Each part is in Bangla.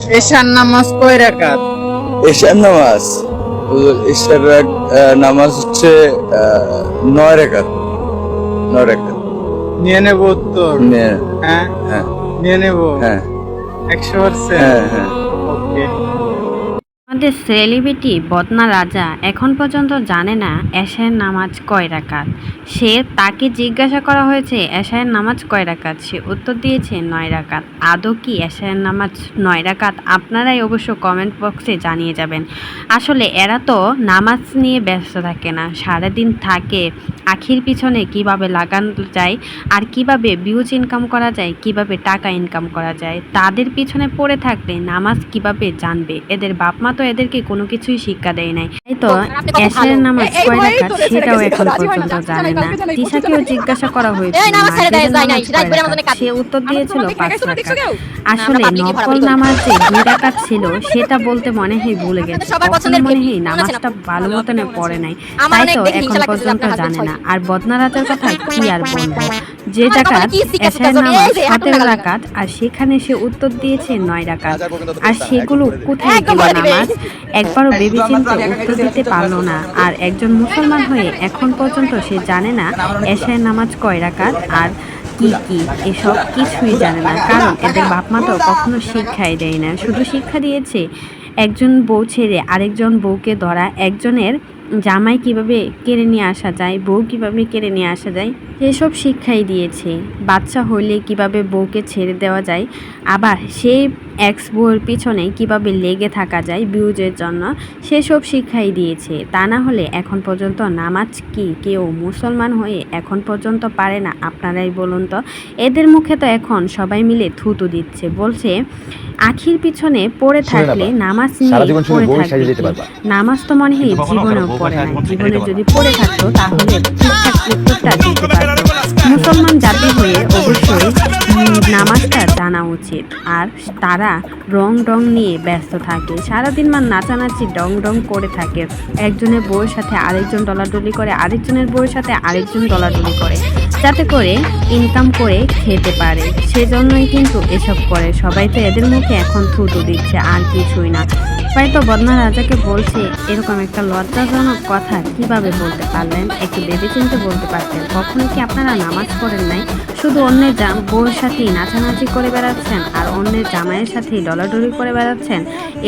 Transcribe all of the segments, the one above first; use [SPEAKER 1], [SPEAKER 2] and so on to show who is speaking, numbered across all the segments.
[SPEAKER 1] এশার নামাজ কয় রাকাত?
[SPEAKER 2] এশার নামাজ? এশার নামাজ হচ্ছে নয় রাকাত। নয় রাকাত।
[SPEAKER 1] নিয়ে নেব উত্তর? হ্যাঁ?
[SPEAKER 2] হ্যাঁ।
[SPEAKER 1] নিয়ে নেব?
[SPEAKER 2] হ্যাঁ।
[SPEAKER 1] একশো পার্সেন্ট?
[SPEAKER 2] হ্যাঁ হ্যাঁ।
[SPEAKER 1] ওকে
[SPEAKER 3] আমাদের সেলিব্রিটি বদনা রাজা এখন পর্যন্ত জানে না এশায়ের নামাজ কয় রাকাত। সে তাকে জিজ্ঞাসা করা হয়েছে, এশায়ের নামাজ কয় রাকাত? সে উত্তর দিয়েছে, নয় রাকাত। আদৌ কি এশায়ের নামাজ নয় রাকাত? আপনারাই অবশ্য কমেন্ট বক্সে জানিয়ে যাবেন। আসলে এরা তো নামাজ নিয়ে ব্যস্ত থাকে না, সারাদিন থাকে আখির পিছনে কীভাবে লাগানো যায় আর কীভাবে ভিউজ ইনকাম করা যায় কীভাবে টাকা ইনকাম করা যায় তাদের পিছনে পড়ে থাকলে নামাজ কীভাবে জানবে? এদের বাপ মা তো এদেরকে কোনো কিছুই শিক্ষা দেয় নাই। তাই তো এসের নামাজ কয় রাখাত সেটাও এখন পর্যন্ত জানে না। তিশাকেও জিজ্ঞাসা করা হয়েছিল। সে উত্তর দিয়েছিল পাঁচ রাকাত। আসলে নকল নামাজ যে দুই রাকাত ছিল সেটা বলতে মনে হয় ভুলে গেছে।
[SPEAKER 4] সবার পছন্দের
[SPEAKER 3] মনে হয়? নামাজটা ভালো মতনে পড়ে নাই। তাই তো এখন পর্যন্ত জানে না। আর বদনা রাজার কথা কি আর বলব? যে
[SPEAKER 4] তখন? এই
[SPEAKER 3] নামাজ সতেরো। রাকাত আর সেখানে সে উত্তর দিয়েছে নয় রাকাত। আর সেগুলো কোথায় গেল নামাজ? একবারও ভেবেচিন্তে উত্তর দিতে পারল না। আর একজন মুসলমান হয়ে এখন পর্যন্ত সে জানে না এশার নামাজ কয় রাকাত আর কি কি। এসব কিছুই জানে না। কারণ এদের বাপ মা তো কখনো শিক্ষাই দেয় না। শুধু শিক্ষা দিয়েছে একজন বউ ছেড়ে আরেকজন বউকে ধরা একজনের জামাই কীভাবে কেড়ে নিয়ে আসা যায়, বউ কীভাবে কেড়ে নিয়ে আসা যায়, সেসব শিক্ষাই দিয়েছে। বাচ্চা হলে কীভাবে বউকে ছেড়ে দেওয়া যায়, আবার সেই এক্স বউয়ের পিছনে কীভাবে লেগে থাকা যায় বিউজের জন্য সেসব শিক্ষাই দিয়েছে। তা না হলে এখন পর্যন্ত নামাজ কি কেউ মুসলমান হয়ে এখন পর্যন্ত পারে না? আপনারাই বলুন তো। এদের মুখে তো এখন সবাই মিলে থুতু দিচ্ছে। বলছে আখির পিছনে পড়ে থাকলে নামাজ নিয়ে
[SPEAKER 5] সারা জীবন শুধু
[SPEAKER 3] পড়ে থাকবে। নামাজ তো মনে হয় জীবনেও পড়ে না। জীবনে যদি পড়ে থাকতো তাহলে ঠিকঠাক উত্তরটা দিতে পারতো মুসলমান জাতি হয়ে অবশ্যই নামাজটা জানা উচিত। আর তারা রং রং নিয়ে ব্যস্ত থাকে। সারাদিন মান নাচানাচি, ডং ডং করে থাকে। একজনের বউয়ের সাথে আরেকজন ডলাডলি করে, আরেকজনের বউয়ের সাথে আরেকজন ডলাডলি করে। যাতে করে ইনকাম করে খেতে পারে। সেজন্যই কিন্তু এসব করে। সবাই তো এদের মুখে এখন থুতু দিচ্ছে, আর কিছুই না। তাই তো বদনা রাজাকে বলছে, এরকম একটা লজ্জাজনক কথা কীভাবে বলতে পারলেন? একটু ভেবেচিন্তে বলতে পারতেন। কখনো কি আপনারা নামাজ পড়েন নাই? শুধু অন্যের বউর সাথেই নাচানাচি করে বেড়াচ্ছেন আর অন্যের জামাইয়ের সাথে ডলাডলি করে বেড়াচ্ছেন,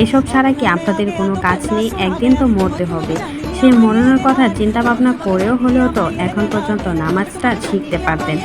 [SPEAKER 3] এসব ছাড়া কি আপনাদের কোনো কাজ নেই? একদিন তো মরতে হবে। সে মরণের কথা চিন্তা ভাবনা করেও হলেও তো এখন পর্যন্ত নামাজটা শিখতে পারতেন